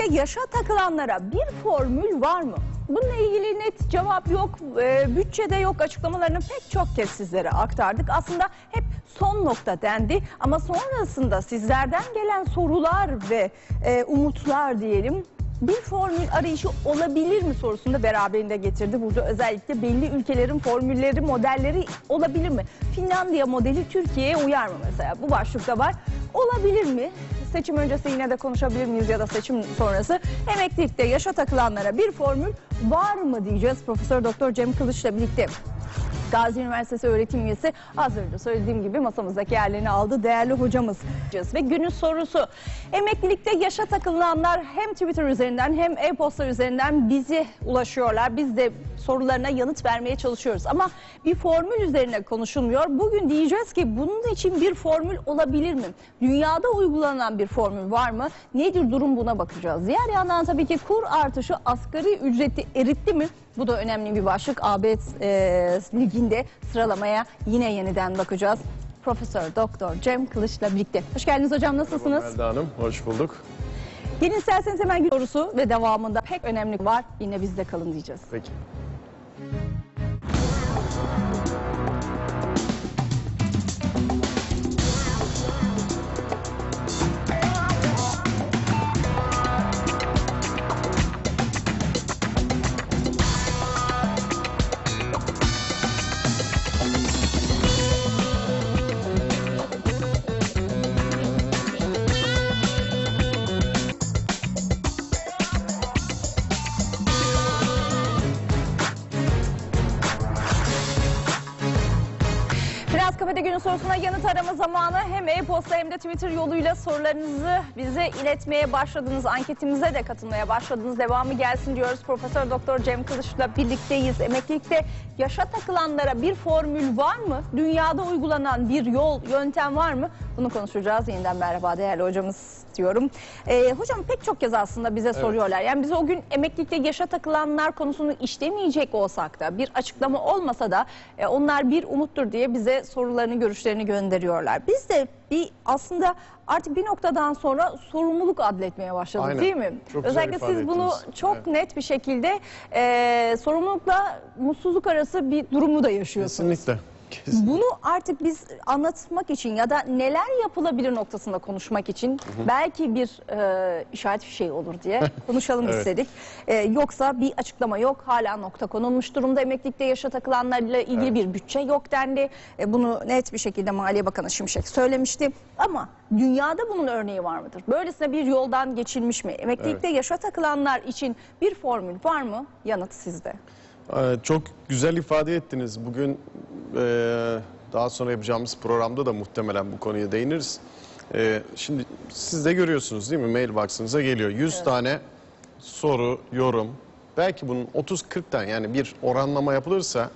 Emeklilikte yaşa takılanlara bir formül var mı? Bununla ilgili net cevap yok, e, bütçede yok açıklamalarını pek çok kez sizlere aktardık. Aslında hep son nokta dendi ama sonrasında sizlerden gelen sorular ve e, umutlar diyelim bir formül arayışı olabilir mi sorusunu da beraberinde getirdi. Burada özellikle belli ülkelerin formülleri, modelleri olabilir mi? Finlandiya modeli Türkiye'ye uyar mı mesela? Bu başlıkta var. Olabilir mi? Seçim öncesi yine de konuşabilir miyiz ya da seçim sonrası? Emeklilikte yaşa takılanlara bir formül var mı diyeceğiz. Profesör Doktor Cem Kılıç'la birlikte. Gazi Üniversitesi öğretim üyesi az önce söylediğim gibi masamızdaki yerlerini aldı değerli hocamız. Ve günün sorusu emeklilikte yaşa takılanlar hem Twitter üzerinden hem e-posta üzerinden bizi ulaşıyorlar. Biz de sorularına yanıt vermeye çalışıyoruz ama bir formül üzerine konuşulmuyor. Bugün diyeceğiz ki bunun için bir formül olabilir mi? Dünyada uygulanan bir formül var mı? Nedir durum buna bakacağız. Diğer yandan tabii ki kur artışı asgari ücreti eritti mi? Bu da önemli bir başlık. AB e, liginde sıralamaya yine yeniden bakacağız. Profesör Doktor Cem Kılıç'la birlikte. Hoş geldiniz hocam nasılsınız? Melda Hanım hoş bulduk. Gelin isterseniz hemen sorusu ve devamında pek önemli var. Yine bizde kalın diyeceğiz. Peki. Biraz Kafede Günün sorusuna yanıt arama zamanı hem e-posta hem de Twitter yoluyla sorularınızı bize iletmeye başladınız. Anketimize de katılmaya başladınız. Devamı gelsin diyoruz. Profesör Doktor Cem Kılıç'la birlikteyiz. Emeklilikte yaşa takılanlara bir formül var mı? Dünyada uygulanan bir yol, yöntem var mı? Bunu konuşacağız. Yeniden merhaba değerli hocamız diyorum. Ee, hocam pek çok kez aslında bize soruyorlar. Yani biz o gün emeklilikte yaşa takılanlar konusunu işlemeyecek olsak da bir açıklama olmasa da e, onlar bir umuttur diye bize sorularını, görüşlerini gönderiyorlar. Biz de bir aslında artık bir noktadan sonra sorumluluk adletmeye başladık Aynen. değil mi? Çok Özellikle siz bunu ettiniz. çok Evet. net bir şekilde e, sorumlulukla mutsuzluk arası bir durumu da yaşıyorsunuz. Kesinlikle. Kesin. Bunu artık biz anlatmak için ya da neler yapılabilir noktasında konuşmak için belki bir e, işaret fişeği olur diye konuşalım Evet. istedik. E, yoksa bir açıklama yok. Hala nokta konulmuş durumda. Emeklilikte yaşa takılanlarla ilgili bir bütçe yok dendi. E, bunu net bir şekilde Maliye Bakanı Şimşek söylemişti. Ama dünyada bunun örneği var mıdır? Böylesine bir yoldan geçilmiş mi? Emeklilikte yaşa takılanlar için bir formül var mı? Yanıt sizde. Ee, Çok güzel ifade ettiniz. Bugün e, daha sonra yapacağımız programda da muhtemelen bu konuya değiniriz. E, Şimdi siz de görüyorsunuz değil mi? Mailbox'ınıza geliyor. 100 tane soru, yorum. Belki bunun 30-40 tane yani bir oranlama yapılırsa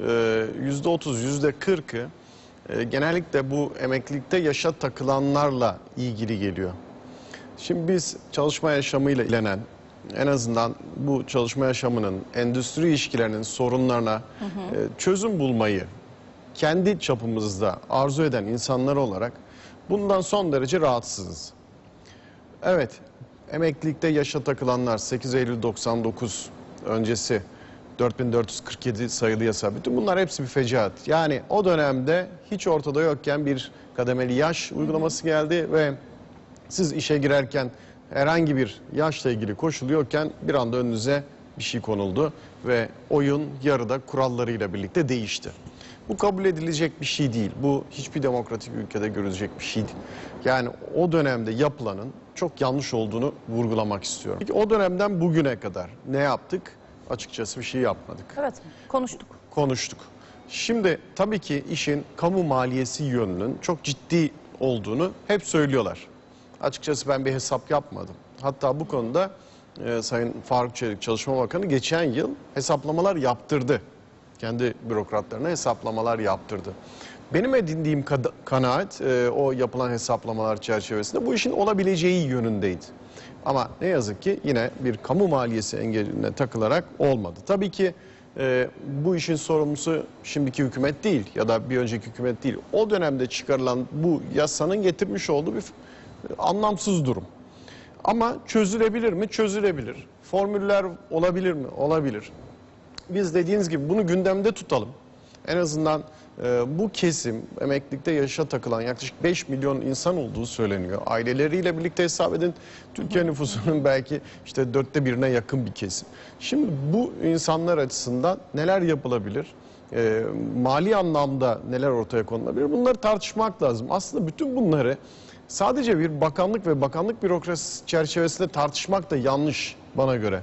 e, %30, %40'ı e, genellikle bu emeklilikte yaşa takılanlarla ilgili geliyor. Şimdi biz çalışma yaşamıyla ilgilenen en azından bu çalışma yaşamının endüstri ilişkilerinin sorunlarına e, çözüm bulmayı kendi çapımızda arzu eden insanlar olarak bundan son derece rahatsızız. Evet, emeklilikte yaşa takılanlar 8 Eylül 99 öncesi 4447 sayılı yasa bütün bunlar hepsi bir fecaat. Yani o dönemde hiç ortada yokken bir kademeli yaş uygulaması geldi ve siz işe girerken herhangi bir yaşla ilgili koşul yokken bir anda önünüze bir şey konuldu ve oyun yarıda kurallarıyla birlikte değişti. Bu kabul edilecek bir şey değil. Bu hiçbir demokratik ülkede görülecek bir şey değil. Yani o dönemde yapılanın çok yanlış olduğunu vurgulamak istiyorum. Peki o dönemden bugüne kadar ne yaptık? Açıkçası bir şey yapmadık Evet, konuştuk. konuştuk. Şimdi tabii ki işin kamu maliyesi yönünün çok ciddi olduğunu hep söylüyorlar. Açıkçası ben bir hesap yapmadım. Hatta bu konuda e, Sayın Faruk Çelik Çalışma Bakanı geçen yıl hesaplamalar yaptırdı. Kendi bürokratlarına hesaplamalar yaptırdı. Benim edindiğim kanaat e, o yapılan hesaplamalar çerçevesinde bu işin olabileceği yönündeydi. Ama ne yazık ki yine bir kamu maliyesi engeline takılarak olmadı. Tabii ki e, bu işin sorumlusu şimdiki hükümet değil ya da bir önceki hükümet değil. O dönemde çıkarılan bu yasanın getirmiş olduğu bir anlamsız durum. Ama çözülebilir mi? Çözülebilir. Formüller olabilir mi? Olabilir. Biz dediğiniz gibi bunu gündemde tutalım. En azından e, bu kesim emeklilikte yaşa takılan yaklaşık 5 milyon insan olduğu söyleniyor. Aileleriyle birlikte hesap edin Türkiye nüfusunun belki işte dörtte birine yakın bir kesim. Şimdi bu insanlar açısından neler yapılabilir? E, mali anlamda neler ortaya konulabilir? Bunları tartışmak lazım. Aslında bütün bunları sadece bir bakanlık ve bakanlık bürokrasisi çerçevesinde tartışmak da yanlış bana göre.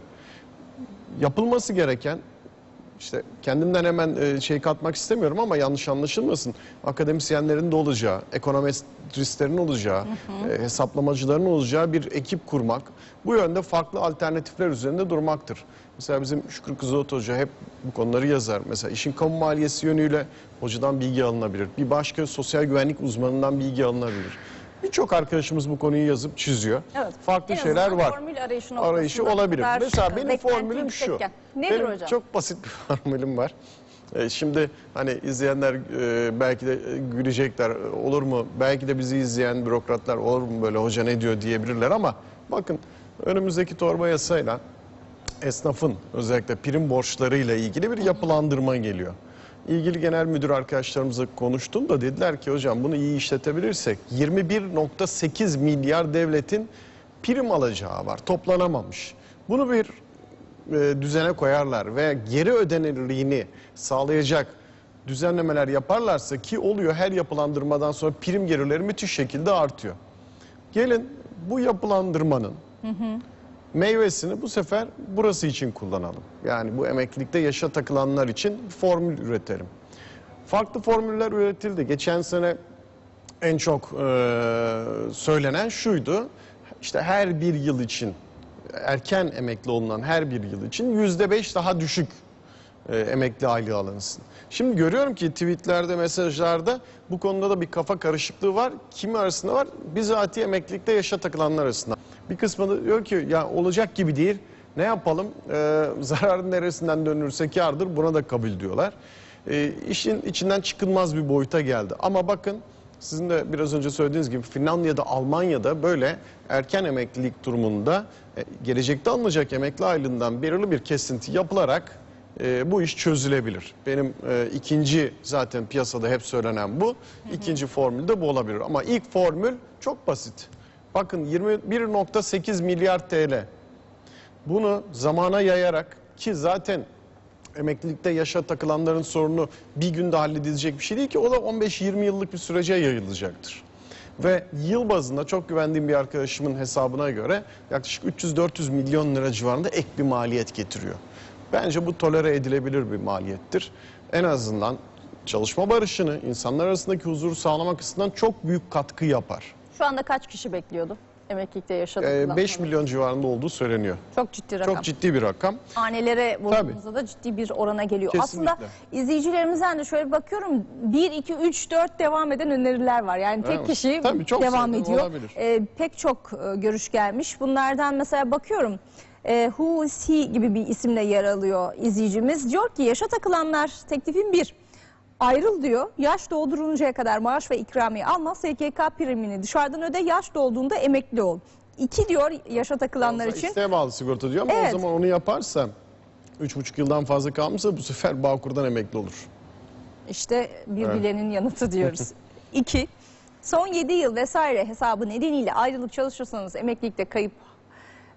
Yapılması gereken işte kendimden hemen e, şey katmak istemiyorum ama yanlış anlaşılmasın. Akademisyenlerin de olacağı, ekonomistlerin olacağı, e, hesaplamacıların olacağı bir ekip kurmak. Bu yönde farklı alternatifler üzerinde durmaktır. Mesela bizim Şükrü Kızılot Hoca hep bu konuları yazar. Mesela işin kamu maliyesi yönüyle hocadan bilgi alınabilir. Bir başka sosyal güvenlik uzmanından bilgi alınabilir. Birçok arkadaşımız bu konuyu yazıp çiziyor. Evet. Farklı En şeyler var. formül arayışı Arayışı olabilir. Mesela e, benim formülüm şu. yüksekken. Nedir benim hocam? çok basit bir formülüm var. E, Şimdi hani izleyenler e, belki de e, gülecekler olur mu? Belki de bizi izleyen bürokratlar olur mu böyle hoca ne diyor diyebilirler ama bakın önümüzdeki torba yasayla esnafın özellikle prim borçlarıyla ilgili bir yapılandırma geliyor. İlgili genel müdür arkadaşlarımızla konuştum da dediler ki hocam bunu iyi işletebilirsek 21.8 milyar devletin prim alacağı var toplanamamış. Bunu bir e, düzene koyarlar ve geri ödenirliğini sağlayacak düzenlemeler yaparlarsa ki oluyor her yapılandırmadan sonra prim gelirleri müthiş şekilde artıyor. Gelin bu yapılandırmanın meyvesini bu sefer burası için kullanalım. Yani bu emeklilikte yaşa takılanlar için formül üretelim. Farklı formüller üretildi. Geçen sene en çok e, söylenen şuydu. İşte her bir yıl için erken emekli olunan her bir yıl için yüzde beş daha düşük e, emekli aylığı alınsın. Şimdi görüyorum ki tweetlerde, mesajlarda bu konuda da bir kafa karışıklığı var. Kimi arasında var? Bizatihi emeklilikte yaşa takılanlar arasında. Bir kısmı diyor ki ya olacak gibi değil. Ne yapalım? E, zararın neresinden dönülürse kârdır. Buna da kabul diyorlar. E, işin içinden çıkılmaz bir boyuta geldi. Ama bakın sizin de biraz önce söylediğiniz gibi Finlandiya'da, Almanya'da böyle erken emeklilik durumunda e, gelecekte alınacak emekli aylığından belirli bir kesinti yapılarak e, bu iş çözülebilir. Benim e, ikinci zaten piyasada hep söylenen bu. İkinci formül de bu olabilir. Ama ilk formül çok basit. Bakın 21.8 milyar TL. Bunu zamana yayarak ki zaten emeklilikte yaşa takılanların sorunu bir günde halledilecek bir şey değil ki o da 15-20 yıllık bir sürece yayılacaktır. Ve yıl bazında çok güvendiğim bir arkadaşımın hesabına göre yaklaşık 300-400 milyon lira civarında ek bir maliyet getiriyor. Bence bu tolere edilebilir bir maliyettir. En azından çalışma barışını, insanlar arasındaki huzuru sağlamak açısından çok büyük katkı yapar. Şu anda kaç kişi bekliyordu emeklilikte Ee, yaşadıklarını? 5 milyon civarında olduğu söyleniyor. Çok ciddi rakam. Çok ciddi bir rakam. Hanelere vurduğumuzda da ciddi bir orana geliyor. Kesinlikle. Aslında izleyicilerimizden de şöyle bakıyorum 1, 2, 3, 4 devam eden öneriler var. Yani tek Evet. kişi Tabii, çok devam ediyor. olabilir. Ee, pek çok e, görüş gelmiş. Bunlardan mesela bakıyorum e, Who is he gibi bir isimle yer alıyor izleyicimiz. Diyor ki yaşa takılanlar teklifin bir. Ayrıl diyor. Yaş dolduruluncaya kadar maaş ve ikramiye alma. SGK primini dışarıdan öde. Yaş dolduğunda emekli ol. İki diyor yaşa takılanlar için. İsteğe bağlı sigorta diyor ama Evet. o zaman onu yaparsa 3,5 yıldan fazla kalmışsa bu sefer Bağkur'dan emekli olur. İşte bir bilenin yanıtı diyoruz. İki, son 7 yıl vesaire hesabı nedeniyle ayrılık çalışırsanız emeklilikte kayıp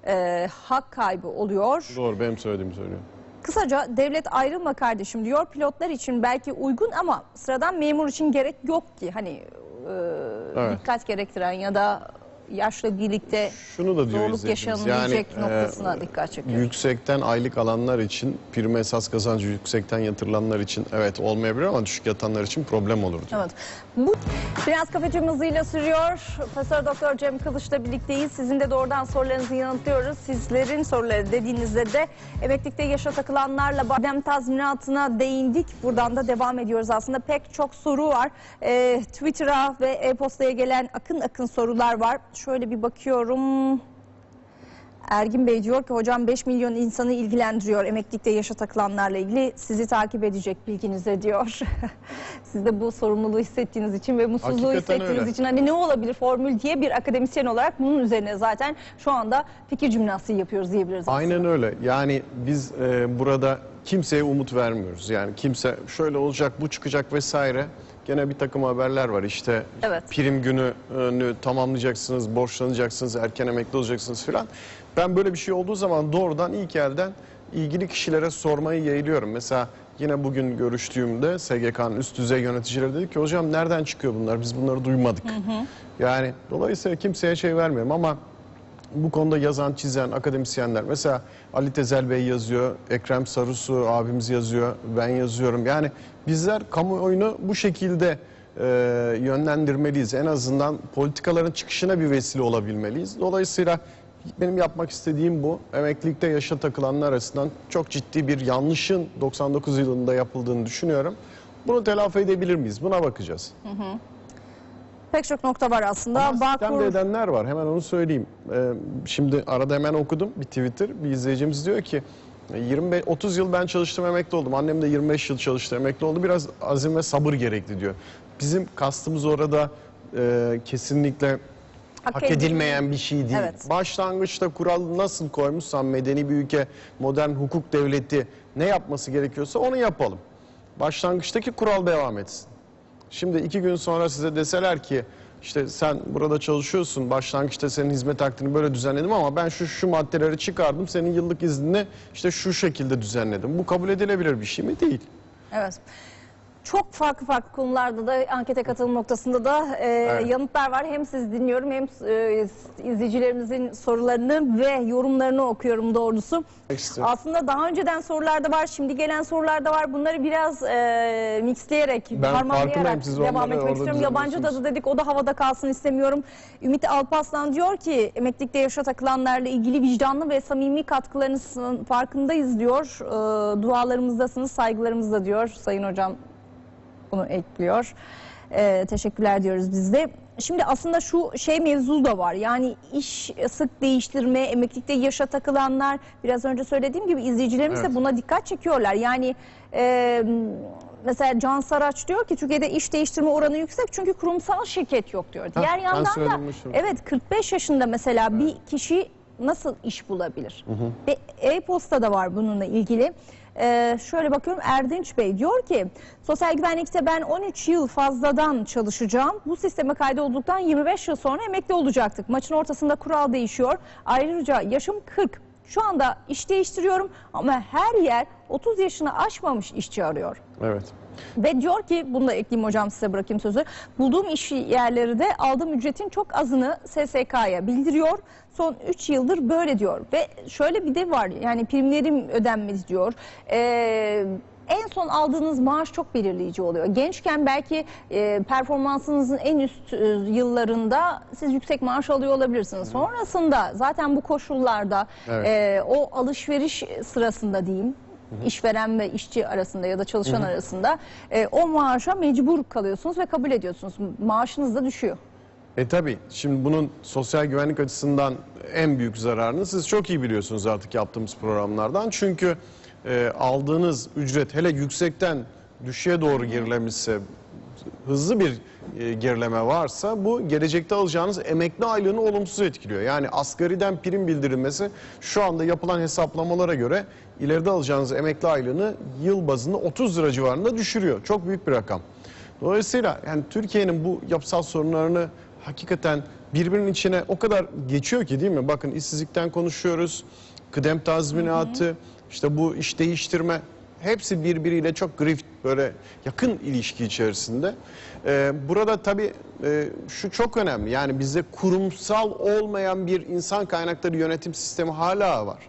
e, hak kaybı oluyor. Doğru benim söylediğimi söylüyor. Kısaca devlet ayrılma kardeşim diyor. Pilotlar için belki uygun ama sıradan memur için gerek yok ki. Hani e, Evet. dikkat gerektiren ya da yaşla birlikte Şunu da diyor zorluk yaşanabilecek e, noktasına dikkat çekiyor. Yüksekten aylık alanlar için prim esas kazancı yüksekten yatırılanlar için evet olmayabilir ama düşük yatanlar için problem olur diyor. Evet. Bu Finans Kafeci hızıyla sürüyor. Profesör Doktor Cem Kılıç'la birlikteyiz. Sizin de doğrudan sorularınızı yanıtlıyoruz. Sizlerin soruları dediğinizde de emeklilikte yaşa takılanlarla badem tazminatına değindik. Buradan da devam ediyoruz aslında. Pek çok soru var. Ee, Twitter'a ve e-postaya gelen akın akın sorular var. Şöyle bir bakıyorum. Ergin Bey diyor ki hocam 5 milyon insanı ilgilendiriyor emeklilikte yaşa takılanlarla ilgili sizi takip edecek bilginize diyor. Siz de bu sorumluluğu hissettiğiniz için ve mutsuzluğu Hakikaten hissettiğiniz öyle. için hani ne olabilir formül diye bir akademisyen olarak bunun üzerine zaten şu anda fikir jimnastiği yapıyoruz diyebiliriz. aslında. Aynen öyle. Yani biz e, burada kimseye umut vermiyoruz. Yani kimse şöyle olacak, bu çıkacak vesaire. Gene bir takım haberler var. İşte Evet. prim gününü tamamlayacaksınız, borçlanacaksınız, erken emekli olacaksınız filan. Ben böyle bir şey olduğu zaman doğrudan ilk elden ilgili kişilere sormayı yeğliyorum. Mesela yine bugün görüştüğümde SGK'nın üst düzey yöneticileri dedi ki hocam nereden çıkıyor bunlar? Biz bunları duymadık. Yani dolayısıyla kimseye şey vermiyorum ama bu konuda yazan, çizen akademisyenler mesela Ali Tezel Bey yazıyor, Ekrem Sarusu abimiz yazıyor, ben yazıyorum. Yani bizler kamuoyunu bu şekilde e, yönlendirmeliyiz. En azından politikaların çıkışına bir vesile olabilmeliyiz. Dolayısıyla benim yapmak istediğim bu. Emeklilikte yaşa takılanlar arasından çok ciddi bir yanlışın 99 yılında yapıldığını düşünüyorum. Bunu telafi edebilir miyiz? Buna bakacağız. Pek çok nokta var aslında. Ama sistemde Bağkur- edenler var. Hemen onu söyleyeyim. Ee, şimdi arada hemen okudum bir Twitter. Bir izleyicimiz diyor ki 25 30 yıl ben çalıştım emekli oldum. Annem de 25 yıl çalıştı emekli oldu. Biraz azim ve sabır gerekli diyor. Bizim kastımız orada e, kesinlikle hak, edilmeyen bir şey değil. Evet. Başlangıçta kural nasıl koymuşsan medeni bir ülke, modern hukuk devleti ne yapması gerekiyorsa onu yapalım. Başlangıçtaki kural devam etsin. Şimdi iki gün sonra size deseler ki işte sen burada çalışıyorsun başlangıçta senin hizmet akdini böyle düzenledim ama ben şu şu maddeleri çıkardım senin yıllık iznini işte şu şekilde düzenledim. Bu kabul edilebilir bir şey mi? Değil. Evet. Çok farklı farklı konularda da ankete katılım noktasında da e, Evet. yanıtlar var. Hem siz dinliyorum hem e, izleyicilerimizin sorularını ve yorumlarını okuyorum doğrusu. Ekstra. Aslında daha önceden sorular da var, şimdi gelen sorular da var. Bunları biraz e, mixleyerek, farkındayım, harmanlayarak devam etmek istiyorum. Yabancı tadı dedik, o da havada kalsın istemiyorum. Ümit Alpaslan diyor ki, emeklilikte yaşa takılanlarla ilgili vicdanlı ve samimi katkılarınızın farkındayız diyor. E, dualarımızdasınız, saygılarımızda diyor Sayın Hocam bunu ekliyor. Ee, teşekkürler diyoruz biz de. Şimdi aslında şu şey mevzu da var. Yani iş sık değiştirme, emeklilikte yaşa takılanlar biraz önce söylediğim gibi izleyicilerimiz Evet. de buna dikkat çekiyorlar. Yani e, mesela Can Saraç diyor ki Türkiye'de iş değiştirme oranı yüksek çünkü kurumsal şirket yok diyor. Diğer ben yandan da evet 45 yaşında mesela bir kişi nasıl iş bulabilir? Ve e-posta da var bununla ilgili. Ee, şöyle bakıyorum Erdinç Bey diyor ki sosyal güvenlikte ben 13 yıl fazladan çalışacağım. Bu sisteme kaydolduktan 25 yıl sonra emekli olacaktık. Maçın ortasında kural değişiyor. Ayrıca yaşım 40. Şu anda iş değiştiriyorum ama her yer 30 yaşını aşmamış işçi arıyor. Evet. Ve diyor ki bunu da ekleyeyim hocam size bırakayım sözü. Bulduğum iş yerleri de aldığım ücretin çok azını SSK'ya bildiriyor. Son 3 yıldır böyle diyor. Ve şöyle bir de var yani primlerim ödenmedi diyor. Ee, en son aldığınız maaş çok belirleyici oluyor. Gençken belki e, performansınızın en üst e, yıllarında siz yüksek maaş alıyor olabilirsiniz. Sonrasında zaten bu koşullarda Evet. e, o alışveriş sırasında diyeyim işveren ve işçi arasında ya da çalışan arasında e, o maaşa mecbur kalıyorsunuz ve kabul ediyorsunuz. Maaşınız da düşüyor. E tabi şimdi bunun sosyal güvenlik açısından en büyük zararını siz çok iyi biliyorsunuz artık yaptığımız programlardan. Çünkü e, aldığınız ücret hele yüksekten düşüğe doğru gerilemişse hızlı bir e, gerileme varsa bu gelecekte alacağınız emekli aylığını olumsuz etkiliyor. Yani asgariden prim bildirilmesi şu anda yapılan hesaplamalara göre ileride alacağınız emekli aylığını yıl bazında 30 lira civarında düşürüyor. Çok büyük bir rakam. Dolayısıyla yani Türkiye'nin bu yapısal sorunlarını hakikaten birbirinin içine o kadar geçiyor ki değil mi? Bakın işsizlikten konuşuyoruz, kıdem tazminatı, işte bu iş değiştirme hepsi birbiriyle çok grift böyle yakın ilişki içerisinde. Ee, burada tabii e, şu çok önemli yani bizde kurumsal olmayan bir insan kaynakları yönetim sistemi hala var.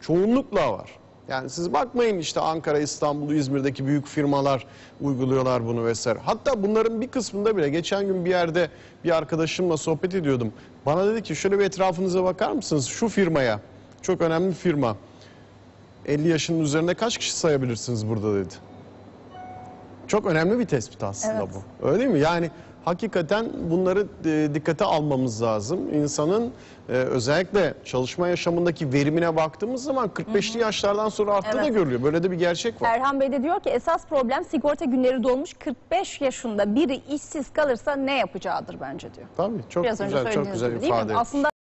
Çoğunlukla var. Yani siz bakmayın işte Ankara, İstanbul, İzmir'deki büyük firmalar uyguluyorlar bunu vesaire. Hatta bunların bir kısmında bile geçen gün bir yerde bir arkadaşımla sohbet ediyordum. Bana dedi ki şöyle bir etrafınıza bakar mısınız şu firmaya? Çok önemli firma. 50 yaşının üzerinde kaç kişi sayabilirsiniz burada dedi. Çok önemli bir tespit aslında Evet. bu. Öyle mi? Yani hakikaten bunları e, dikkate almamız lazım. İnsanın e, özellikle çalışma yaşamındaki verimine baktığımız zaman 45'li yaşlardan sonra arttığı da Evet. görülüyor. Böyle de bir gerçek var. Erhan Bey de diyor ki esas problem sigorta günleri dolmuş 45 yaşında biri işsiz kalırsa ne yapacağıdır bence diyor. Tabii çok Biraz güzel, çok güzel ifade. Aslında